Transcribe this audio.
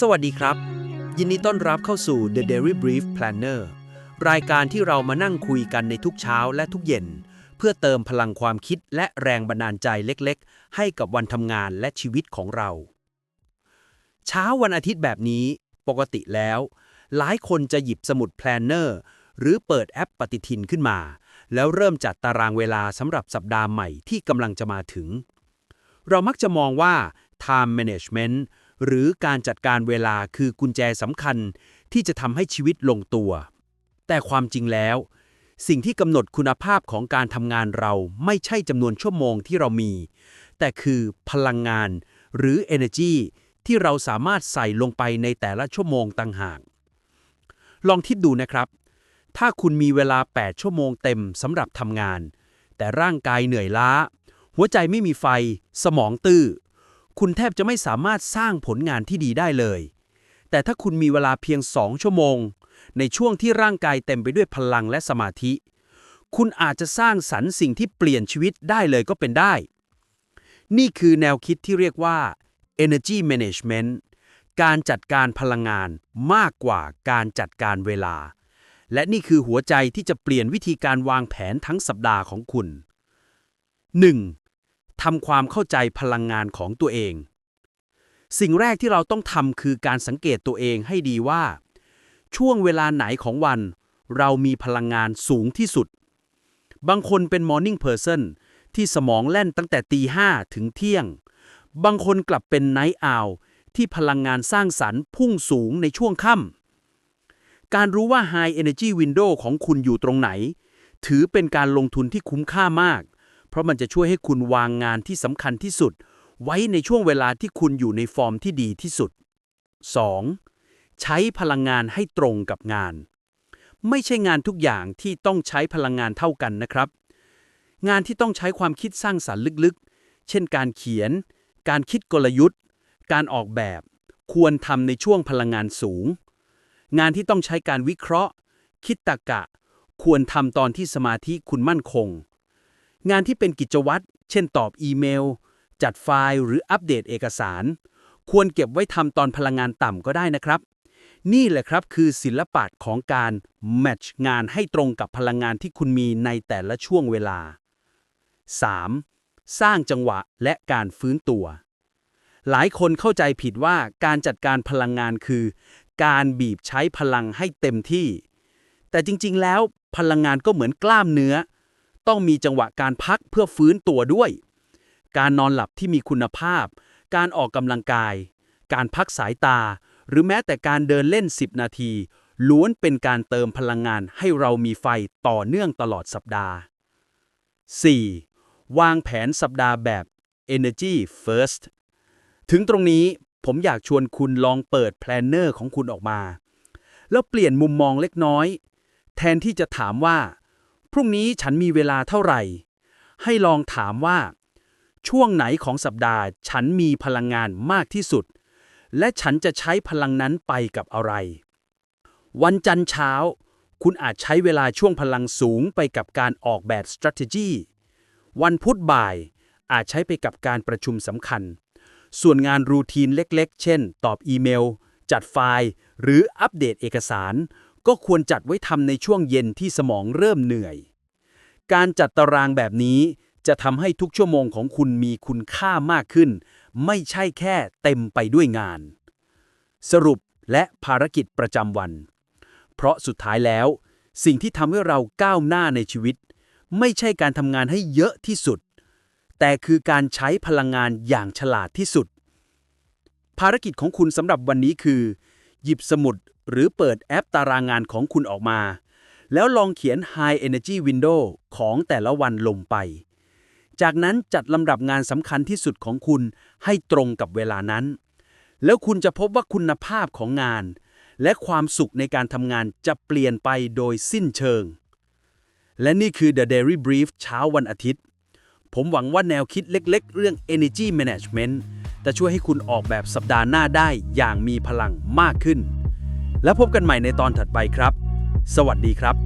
สวัสดีครับ ยินดีต้อนรับเข้าสู่ The Daily Brief Planner รายการที่เรามานั่งคุยกันในทุกเช้าและทุกเย็น เพื่อเติมพลังความคิดและแรงบันดาลใจเล็กๆ ให้กับวันทำงานและชีวิตของเรา เช้าวันอาทิตย์แบบนี้ ปกติแล้ว หลายคนจะหยิบสมุด Planner หรือเปิดแอปปฏิทินขึ้นมา แล้วเริ่มจัดตารางเวลาสำหรับสัปดาห์ใหม่ที่กำลังจะมาถึง เรามักจะมองว่า time management หรือการจัดการเวลาคือกุญแจสำคัญที่จะทำให้ชีวิตลงตัว แต่ความจริงแล้ว สิ่งที่กำหนดคุณภาพของการทำงานเราไม่ใช่จำนวนชั่วโมงที่เรามี แต่คือพลังงาน หรือ energy ที่เราสามารถใส่ลงไปในแต่ละชั่วโมงต่างหาก ลองคิดดูนะครับ ถ้าคุณมีเวลา 8 ชั่วโมงเต็มสำหรับทำงาน แต่ร่างกายเหนื่อยล้า หัวใจไม่มีไฟ สมองตื้อ คุณแทบจะไม่สามารถสร้างผลงานที่ดีได้เลย แต่ถ้าคุณมีเวลาเพียง2ชั่วโมง ในช่วงที่ร่างกายเต็มไปด้วยพลังและสมาธิ คุณอาจจะสร้างสรรค์สิ่งที่เปลี่ยนชีวิตได้เลยก็เป็นได้ นี่คือแนวคิดที่เรียกว่า energy management การจัดการพลังงานมากกว่าการจัดการเวลา และนี่คือหัวใจที่จะเปลี่ยนวิธีการวางแผนทั้งสัปดาห์ของคุณ 1. ทำความเข้าใจพลังงานของตัวเอง สิ่งแรกที่เราต้องทำคือการสังเกตตัวเองให้ดีว่า ช่วงเวลาไหนของวัน เรามีพลังงานสูงที่สุด บางคนเป็น morning person ที่สมองแล่นตั้งแต่ตีห้าถึงเที่ยง บางคนกลับเป็น night owl ที่พลังงานสร้างสรรค์พุ่งสูงในช่วงค่ำการรู้ว่า high energy window ของคุณอยู่ตรงไหน ถือเป็นการลงทุนที่คุ้มค่ามาก เพราะมันจะช่วยให้คุณวางงานที่สำคัญที่สุด ไว้ในช่วงเวลาที่คุณอยู่ในฟอร์มที่ดีที่สุด 2. ใช้พลังงานให้ตรงกับงาน ไม่ใช่งานทุกอย่างที่ต้องใช้พลังงานเท่ากันนะครับ งานที่ต้องใช้ความคิดสร้างสรรค์ลึกๆ เช่นการเขียน การคิดกลยุทธ์ การออกแบบ ควรทำในช่วงพลังงานสูง งานที่ต้องใช้การวิเคราะห์ คิดตรรกะ ควรทำตอนที่สมาธิคุณมั่นคง งานที่เป็นกิจวัตร เช่นตอบอีเมล จัดไฟล์หรืออัปเดตเอกสาร ควรเก็บไว้ทำตอนพลังงานต่ำก็ได้นะครับ นี่แหละครับคือศิลปะของการแมทช์งานให้ตรงกับพลังงานที่คุณมีในแต่ละช่วงเวลา 3. สร้างจังหวะและการฟื้นตัว หลายคนเข้าใจผิดว่าการจัดการพลังงานคือ การบีบใช้พลังให้เต็มที่ แต่จริงๆแล้วพลังงานก็เหมือนกล้ามเนื้อ ต้องมีจังหวะการพักเพื่อฟื้นตัวด้วย การนอนหลับที่มีคุณภาพ การออกกำลังกาย การพักสายตา หรือแม้แต่การเดินเล่น 10 นาที ล้วนเป็นการเติมพลังงานให้เรามีไฟต่อเนื่องตลอดสัปดาห์ 4. วางแผนสัปดาห์แบบ Energy First ถึงตรงนี้ผมอยากชวนคุณลองเปิดแพลนเนอร์ของคุณออกมา แล้วเปลี่ยนมุมมองเล็กน้อย แทนที่จะถามว่า พรุ่งนี้ฉันมีเวลาเท่าไหร่ ให้ลองถามว่า ช่วงไหนของสัปดาห์ฉันมีพลังงานมากที่สุด และฉันจะใช้พลังนั้นไปกับอะไร วันจันทร์เช้า คุณอาจใช้เวลาช่วงพลังสูงไปกับการออกแบบ strategy วันพุธบ่ายอาจใช้ไปกับการประชุมสำคัญ ส่วนงานรูทีนเล็กๆ เช่น ตอบอีเมล จัดไฟล์ หรืออัปเดตเอกสาร ก็ควรจัดไว้ทำในช่วงเย็นที่สมองเริ่มเหนื่อย การจัดตารางแบบนี้จะทำให้ทุกชั่วโมงของคุณมีคุณค่ามากขึ้น ไม่ใช่แค่เต็มไปด้วยงาน สรุปและภารกิจประจำวัน เพราะสุดท้ายแล้ว สิ่งที่ทำให้เราก้าวหน้าในชีวิต ไม่ใช่การทำงานให้เยอะที่สุด แต่คือการใช้พลังงานอย่างฉลาดที่สุด ภารกิจของคุณสำหรับวันนี้คือ หยิบสมุด หรือเปิดแอปตารางงานของคุณออกมา แล้วลองเขียน High Energy Window ของแต่ละวันลงไป จากนั้นจัดลำดับงานสำคัญที่สุดของคุณให้ตรงกับเวลานั้น แล้วคุณจะพบว่าคุณภาพของงาน และความสุขในการทำงานจะเปลี่ยนไปโดยสิ้นเชิง และนี่คือ The Daily Brief เช้าวันอาทิตย์ ผมหวังว่าแนวคิดเล็กๆ เรื่อง Energy Management จะช่วยให้คุณออกแบบสัปดาห์หน้าได้อย่างมีพลังมากขึ้น แล้วพบกันใหม่ในตอนถัดไปครับ สวัสดีครับ